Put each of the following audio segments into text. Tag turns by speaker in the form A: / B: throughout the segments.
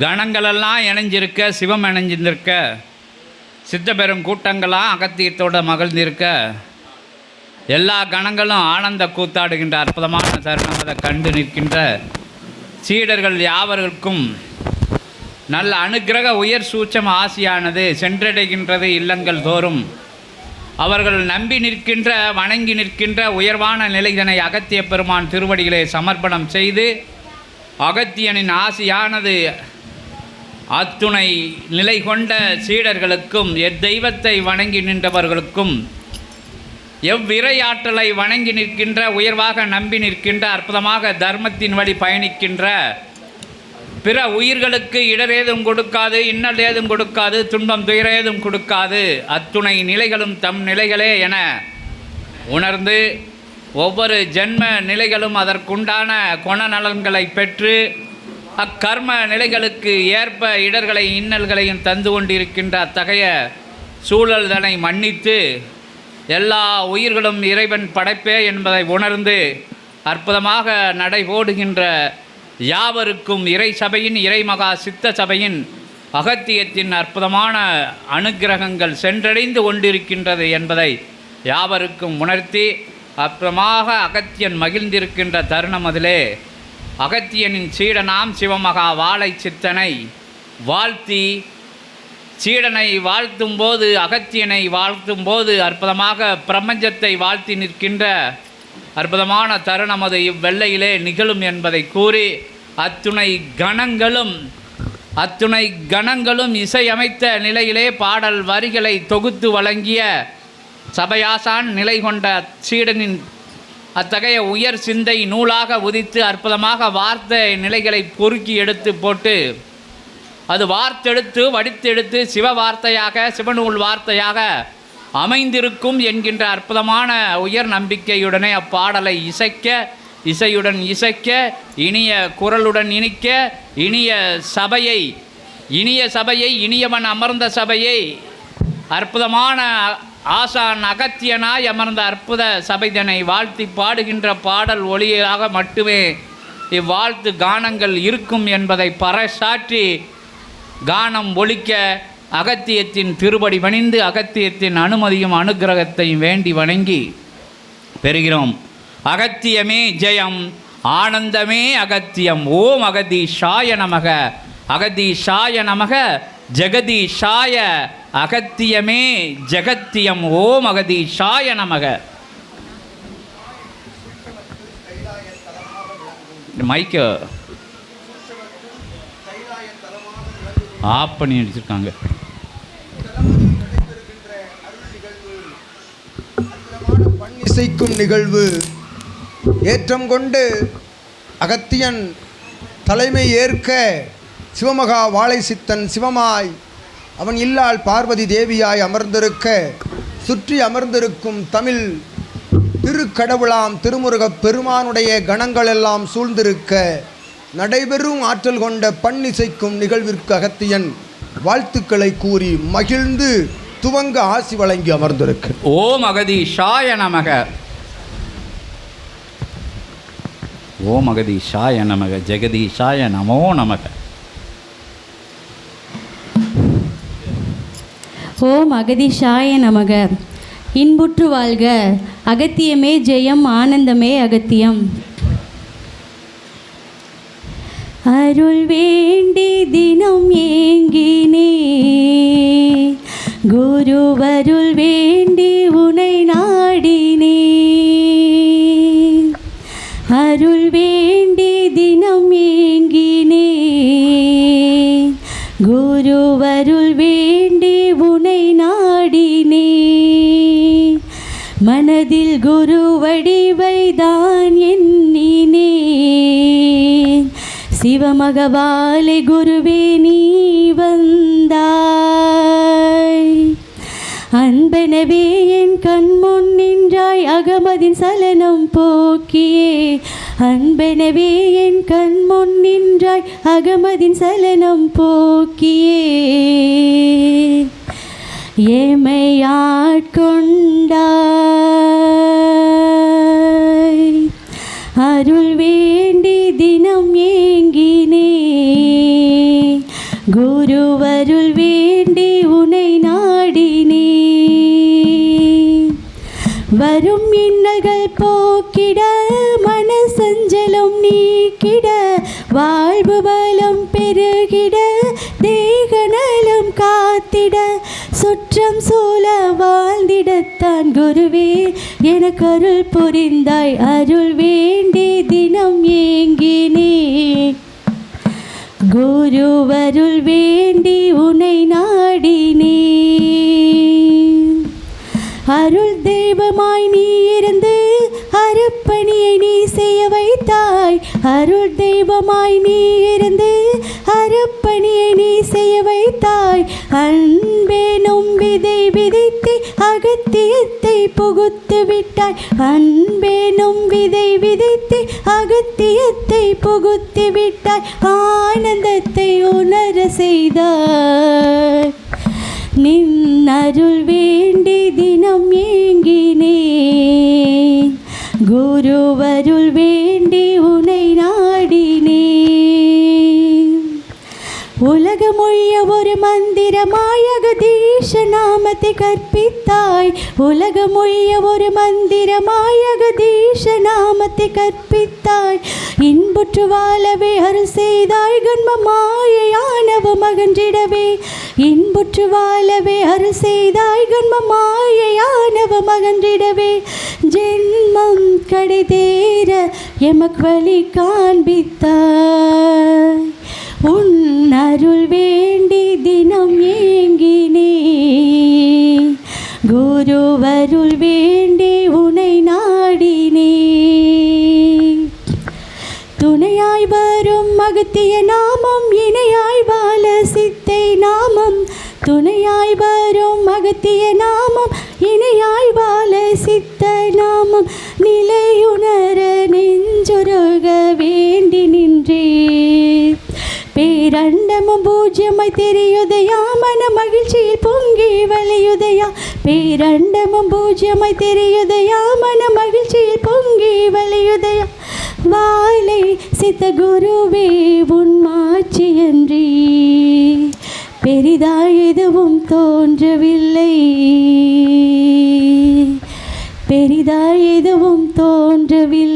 A: கணங்களெல்லாம் இணைஞ்சிருக்க சிவம் இணைஞ்சிருக்க சித்தபெரும் கூட்டங்களாம் அகத்தியத்தோட மகிழ்ந்திருக்க எல்லா கணங்களும் ஆனந்த கூத்தாடுகின்ற அற்புதமான தருணம் அதை கண்டு நிற்கின்ற சீடர்கள் யாவர்களுக்கும் நல்ல அனுக்கிரக உயர் சூச்சம் ஆசியானது சென்றடைகின்றது இல்லங்கள் தோறும். அவர்கள் நம்பி நிற்கின்ற வணங்கி நிற்கின்ற உயர்வான நிலைதனை அகத்திய பெருமான் திருவடிகளை சமர்ப்பணம் செய்து அகத்தியனின் ஆசையானது அத்துணை நிலை கொண்ட சீடர்களுக்கும் எத்தெய்வத்தை வணங்கி நின்றவர்களுக்கும் எவ்விரையாற்றலை வணங்கி நிற்கின்ற உயர்வாக நம்பி நிற்கின்ற அற்புதமாக தர்மத்தின் வழி பயணிக்கின்ற பிற உயிர்களுக்கு இடரேதும் கொடுக்காது இன்னல் ஏதும் கொடுக்காது துன்பம் துயரேதும் கொடுக்காது. அத்துணை நிலைகளும் தம் நிலைகளே என உணர்ந்து ஒவ்வொரு ஜென்ம நிலைகளும் அதற்குண்டான குணநலன்களை பெற்று அக்கர்ம நிலைகளுக்கு ஏற்ப இடர்களை இன்னல்களையும் தந்து கொண்டிருக்கின்ற அத்தகைய சூழல்தனை மன்னித்து எல்லா உயிர்களும் இறைவன் படைப்பே என்பதை உணர்ந்து அற்புதமாக நடைபோடுகின்ற யாவருக்கும் இறை சபையின் இறைமகா சித்த சபையின் அகத்தியத்தின் அற்புதமான அனுக்கிரகங்கள் சென்றடைந்து கொண்டிருக்கின்றது என்பதை யாவருக்கும் உணர்த்தி அற்புதமாக அகத்தியன் மகிழ்ந்திருக்கின்ற தருணம் அதிலே அகத்தியனின் சீடனாம் சிவமகா வாழை சித்தனை வாழ்த்தி சீடனை வாழ்த்தும் போது அகத்தியனை வாழ்த்தும் போது அற்புதமாக பிரபஞ்சத்தை வாழ்த்தி நிற்கின்ற அற்புதமான தருணம் அது. இவ்வெல்லையிலே நிகழும் என்பதை கூறி அத்துணை கணங்களும் அத்துணை கணங்களும் இசையமைத்த நிலையிலே பாடல் வரிகளை தொகுத்து வழங்கிய சபையாசான் நிலை கொண்ட சீடனின் அத்தகைய உயர் சிந்தை நூலாக உதித்து அற்புதமாக வார்த்தை நிலைகளை பொறுக்கி எடுத்து போட்டு அது வார்த்தெடுத்து வடித்தெடுத்து சிவ வார்த்தையாக சிவநூல் வார்த்தையாக அமைந்திருக்கும் என்கின்ற அற்புதமான உயர் நம்பிக்கையுடனே அப்பாடலை இசைக்க இசையுடன் இசைக்க இனிய குரலுடன் இனிக்க இனிய சபையை இனிய சபையை இனியவன் அமர்ந்த சபையை அற்புதமான ஆசான் அகத்தியனாய் அமர்ந்த அற்புத சபைதனை வாழ்த்தி பாடுகின்ற பாடல் ஒளியாக மட்டுமே இவ்வாழ்த்து கானங்கள் இருக்கும் என்பதை பறைசாற்றி கானம் ஒழிக்க அகத்தியத்தின் திருப்படி பணிந்து அகத்தியத்தின் அனுமதியும் அனுக்கிரகத்தையும் வேண்டி வணங்கி பெறுகிறோம். அகத்தியமே ஜெயம் ஆனந்தமே அகத்தியம். ஓம் அகதீஷாய நமக. அகதீஷாய நமக. ஜெகதீஷாய. அகத்தியமே ஜெகத்தியம். ஓம் அகதீஷாய நமக. மைக்க. ஆஃப் பண்ணி அடிச்சிருக்காங்க
B: பண் இசைக்கும் நிகழ்வு. ஏற்றம் கொண்டு அகத்தியன் தலைமை ஏற்க சிவமகா வாழை சித்தன் சிவமாய் அவன் இல்லால் பார்வதி தேவியாய் அமர்ந்திருக்க சுற்றி அமர்ந்திருக்கும் தமிழ் திருக்கடவுளாம் திருமுருகப் பெருமானுடைய கணங்களெல்லாம் சூழ்ந்திருக்க நடைபெறும் ஆற்றல் கொண்ட பண்ணிசைக்கும் நிகழ்விற்கு அகத்தியன் வாழ்த்துக்களை கூறி மகிழ்ந்து துவங்க ஆசி வழங்கி அமர்ந்திருக்க.
A: ஓம் அகதீஷாய நமக. ஓம் அகதீஷாய நமக ஜெகதீஷாய நமோ நமக.
C: ஓம் அகதிஷாய நமக இன்புற்று வாழ்க அகத்தியமே ஜெயம் ஆனந்தமே அகத்தியம். அருள் வேண்டி தினம் ஏங்கினே குருவருள் வேண்டி உனை நாடினே அருள் வேண்டி தினம் ஏங்கினே குருவருள் வேண்டி உனை நாடினே மனதில் குரு வடிவைதான் எண்ணினே சிவமகவாலை குருவே நீ வந்தா அன்பெனவே என் கண்முன் நின்றாய் அகமதின் சலனம் போக்கியே. அன்பெனவே என் கண்முன் நின்றாய் அகமதின் சலனம் போக்கியே. ஏமையாட்கொண்டாய். அருள் வேண்டி தினம் ஏங்கினே. குருவரு வரும் இன்னல்கள் போக்கிட மனசஞ்சலம் நீக்கிட வாழ்வு பலம் பெருகிட தேகநலம் காத்திட சுற்றம் சூழ வாழ்ந்திடத்தான் குருவே. எனக்கு அருள் புரிந்தாய் அருள் வேண்டி தினம் ஏங்கினேன் குருவருள் வேண்டி உனை நாடினே. அருள் தெய்வமாய் நீ இருந்து அருப்பணியை நீ செய்ய வைத்தாய். அருள் தெய்வமாய் நீ இருந்து அருப்பணியை நீ செய்ய வைத்தாய். அன்பேனும் விதை விதைத்து அகத்தியத்தை புகுத்து விட்டாய். அன்பேனும் விதை விதைத்து அகத்தியத்தை புகுத்து விட்டாய். ஆனந்தத்தை உணர செய்தாய். நின் அருள் வேண்டி தினம் ஏங்கினேன் குருவருள் வேண்டி உனை நாடினேன் உலகமொழிய ஒரு மந்திரமாய் அகதீஷ நாமத்தை கற்பித்தாய். உலகமொழிய ஒரு மந்திரமாய் அகதீஷ நாமத்தை கற்பித்தாய். இன்புற்று வாழவே அருள் செய்தாய். கண்ம மாயையானவ மகன்றிடவே இன்புற்று வாழவே அரு செய்தாய் கண்ம மாயையானவ மகன்றிடவே. ஜென்மம் கடை தேர எமக்கு வழி காண்பித்தாய். உன் அருள் வேண்டி தெரியுதையா? மன மகிழ்ச்சியில் பொங்கி வழியுதையா? பேரண்டமும் பூஜ்யமாய் தெரியுதையா? மன மகிழ்ச்சியில் பொங்கி வலியுதையா வாழை சித்த குருவே உன்மாட்சியன்றி பெரிதாய் எதுவும் தோன்றவில்லை. பெரிதாய் எதுவும் தோன்றவில்லை.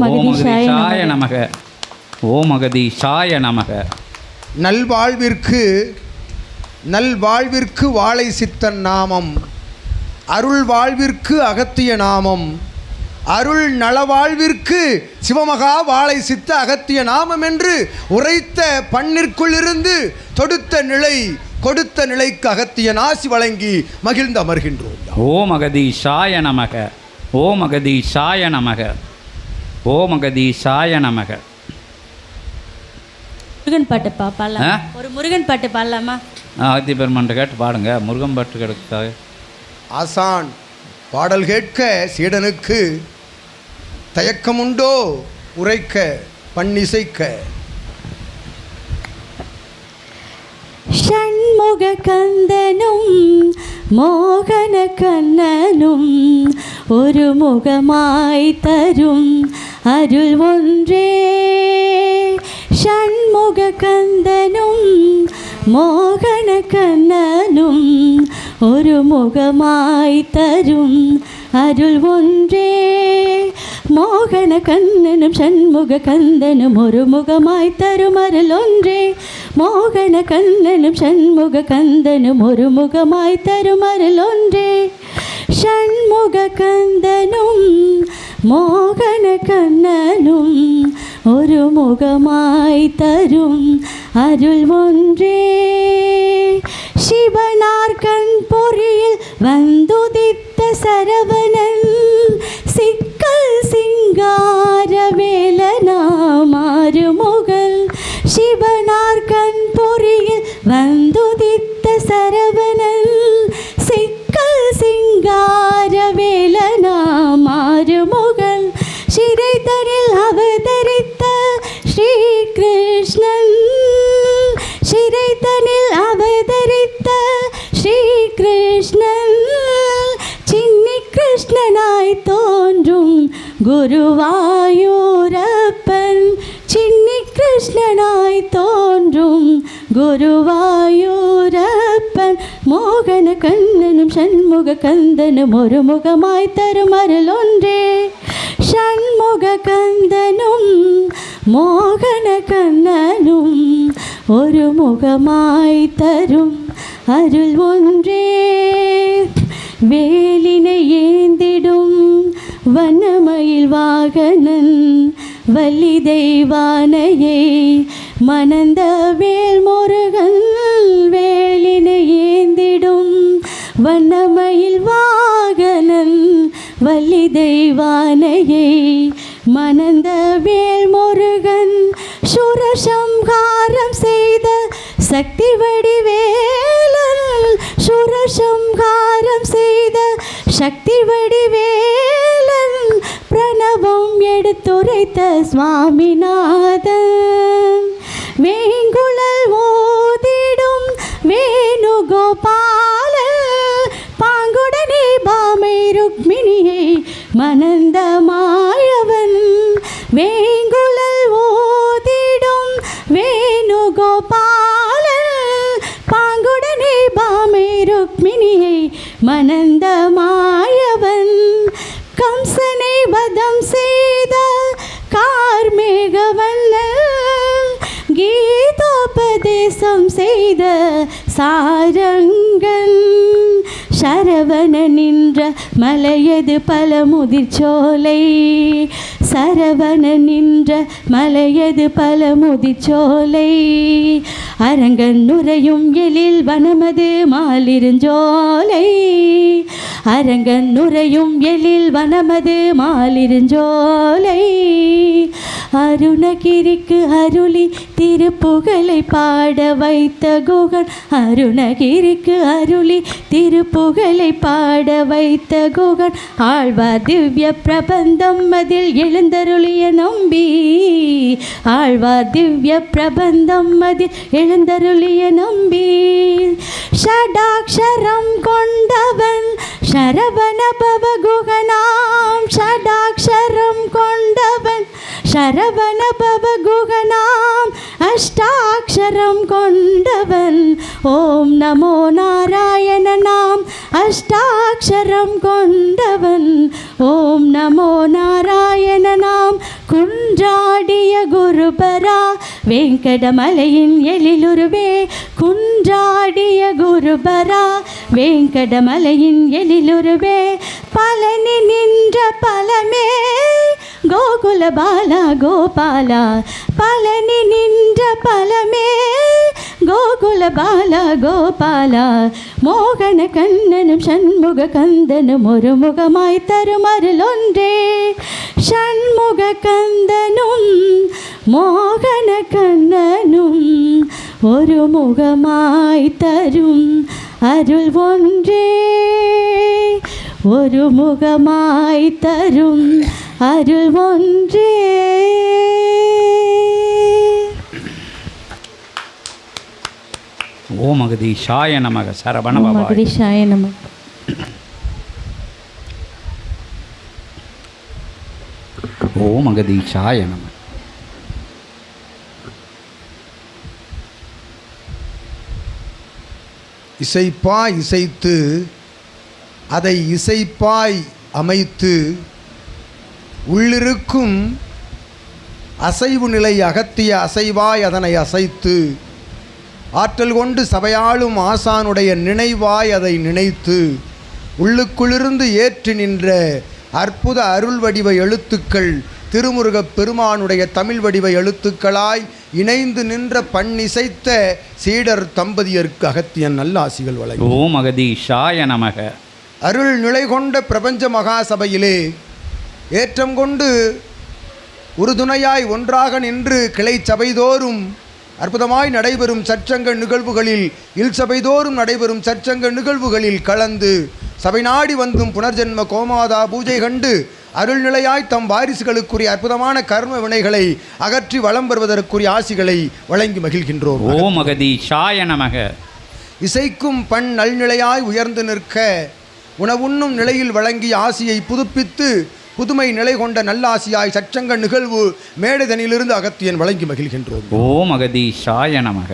A: ஓம்
C: மகதீஷாய
A: அகதீஷாய
C: நமக.
A: நமக ஓம் அகதீஷாய நமக.
B: நல்வாழ்விற்கு நல்வாழ்விற்கு வாழை சித்தன் நாமம். அருள் வாழ்விற்கு அகத்திய நாமம். அருள் நலவாழ்விற்கு சிவமகா வாழை சித்த அகத்திய நாமம் என்று உரைத்த பண்ணிற்குள்ளிருந்து தொடுத்த நிலை கொடுத்த நிலைக்கு அகத்திய நாசி வழங்கி மகிழ்ந்து அமர்கின்றோம்
A: ஓம் அகதீஷாய நமக. ஓம் அகதீஷாய நமக. ஓம் அகதீஷாய நமக.
C: முருகன் பாட்டு பாடலாம்? ஒரு முருகன் பாட்டு பாடலாமா?
A: ஆதி பெருமன்ட்ட கேட்டு பாடுங்க. முருகன் பாட்டு கிடக்கு
B: ஆசான் பாடல் கேட்க சீடனுக்கு தயக்கமுண்டோ உரைக்க பண்ணிசைக்க
C: ஷண்முக கந்தனும் மோகன கண்ணனும் ஒரு முகமாய் தரும். அருள் ஒன்றே ஷண்முக கந்தனும் மோகன கண்ணனும் ஒரு முகமாய் தரும் அருள் ஒன்றே மோகன கண்ணனும் சண்முக கந்தனும் ஒரு முகமாய் தரும் அருள் ஒன்றே மோகன கண்ணனும் சண்முக கந்தனும் ஒரு முகமாய் தரும் அருள் ஒன்றே ஷண்முக கந்தனும் மோகன கண்ணனும் ஒரு முகமாய் தரும் அருள் ஒன்றே சிவனார் கண் பொறியில் வந்துதித்த சரவணன் சிக்கல் சிங்கார வேலனா மாறுமுகல் சிவனார் குருவாயூரப்பன் சின்னி கிருஷ்ணனாய் தோன்றும் குருவாயூரப்பன் மோகன கண்ணனும் சண்முக கந்தனும் ஒரு முகமாய் தரும் அருள் ஒன்றே சண்முக கந்தனும் மோகன கண்ணனும் ஒரு முகமாய் தரும் அருள் ஒன்றே. வேலினை ஏந்திடும் வனமயில் வாகனன் வள்ளி தெய்வானையை மணந்த வேல் முருகன் வேலினை ஏந்திடும் வண்ணமயில் வாகனன் வள்ளி தெய்வானையை மணந்த வேல் முருகன் சுரசம்ஹாரம் செய்த சக்தி வடிவேலன் சுரசம்ஹாரம் செய்த சக்தி வடிவேல் எடுத்துரைத்த சுவாமிநாதன். வேங்குழல் ஓதிடும் வேணுகோபால பாங்குடனே பாமை ருக்மிணியை மணந்த மாயவன். வேங்குழல் ஓதிடும் வேணுகோபால பாங்குடனே பாமை ருக்மிணியை மணந்த கீதோபதேசம் செய்த சாரங்கன் சரவண நின்ற மலையது பல முதிர்ச்சோலை சரவண நின்ற மலையது பல முதிர்ச்சோலை அரங்கன் நுரையும் எழில் வனமது மாலிருஞ்சோலை அரங்கன் நுரையும் எழில் வனமது மாலிருஞ்சோலை அருணகிரிக்கு அருளி திருப்புகழை பாட வைத்த குகன் அருணகிரிக்கு அருளி திருப்புகழை பாட வைத்த குகன் ஆழ்வார் திவ்ய பிரபந்தம் அதில் எழுந்தருளிய நம்பி. ஆழ்வார் திவ்ய பிரபந்தம் அதில் எழுந்தருளிய நம்பி. ஷடாக்ஷரம் கொண்டவன் சரவண பவகுகனாம் ஷடாக்ஷரம் கொண்டவன் சரவண பவகுகனாம் அஷ்டாட்சரம் கொண்டவன் ஓம் நமோ நாராயண நாம். அஷ்டா அஷ்டாட்சரம் கொண்டவன். ஓம் நமோ நாராயண நாம் குன்றாடிய குருபரா. வெங்கடமலையின் எழிலுருவே. குன்றாடிய குருபரா. வெங்கடமலையின் எழிலுருவே. பழனி நின்ற பலமே கோகுல பாலா கோபாலா. பழனி நின்ற பலமே கோகுல பாலா கோபாலா மோகன கண்ணனும் சண்முக கந்தனும் ஒரு முகமாய் தரும் அருள் ஒன்றே சண்முக கந்தனும் மோகன கண்ணனும் ஒரு முகமாய் தரும் அருள் ஒன்றே ஒரு முகமாய் தரும் அருள் ஒன்றே
A: ஓம் அகதீஷாய நமக சரவண பவாய்.
C: மகரிஷாய நம
A: ஓம் அகதீஷாய நம.
B: இசைப்பாய் இசைத்து அதை இசைப்பாய் அமைத்து உள்ளிருக்கும் அசைவு நிலை அகத்திய அசைவாய் அதனை அசைத்து ஆற்றல் கொண்டு சபையாளும் ஆசானுடைய நினைவாய் அதை நினைத்து உள்ளுக்குள்ளிருந்து ஏற்றி நின்ற அற்புத அருள் வடிவ எழுத்துக்கள் திருமுருகப் பெருமானுடைய தமிழ் வடிவ எழுத்துக்களாய் இணைந்து நின்ற பண்ணிசைத்த சீடர் தம்பதியருக்கு அகத்தியன் நல்லாசிகள் வழங்கி.
A: ஓம் அகதீஷாய நமக.
B: அருள் நிலை கொண்ட பிரபஞ்ச மகாசபையிலே ஏற்றம் கொண்டு உறுதுணையாய் ஒன்றாக நின்று கிளை சபைதோறும் அற்புதமாய் நடைபெறும் சற்சங்க நிகழ்வுகளில் இல் சபைதோறும் நடைபெறும் சற்சங்க நிகழ்வுகளில் கலந்து சபை நாடி வந்தும் புனர்ஜென்ம கோமாதா பூஜை கண்டு அருள்நிலையாய் தம் வாரிசுகளுக்குரிய அற்புதமான கர்ம வினைகளை அகற்றி வளம் பெறுவதற்குரிய ஆசிகளை வழங்கி மகிழ்கின்றோம்.
A: ஓம் அகதீஷாய நமக.
B: இசைக்கும் பண் நல்நிலையாய் உயர்ந்து நிற்க உணவுண்ணும் நிலையில் வழங்கிய ஆசியை புதுப்பித்து புதுமை நிலை கொண்ட நல்லாசியாய் சச்சங்க நிகழ்வு மேடைதனிலிருந்து அகத்தியன் வழங்கி மகிழ்கின்றோம்.
A: ஓம் அகதீஷாய நமக.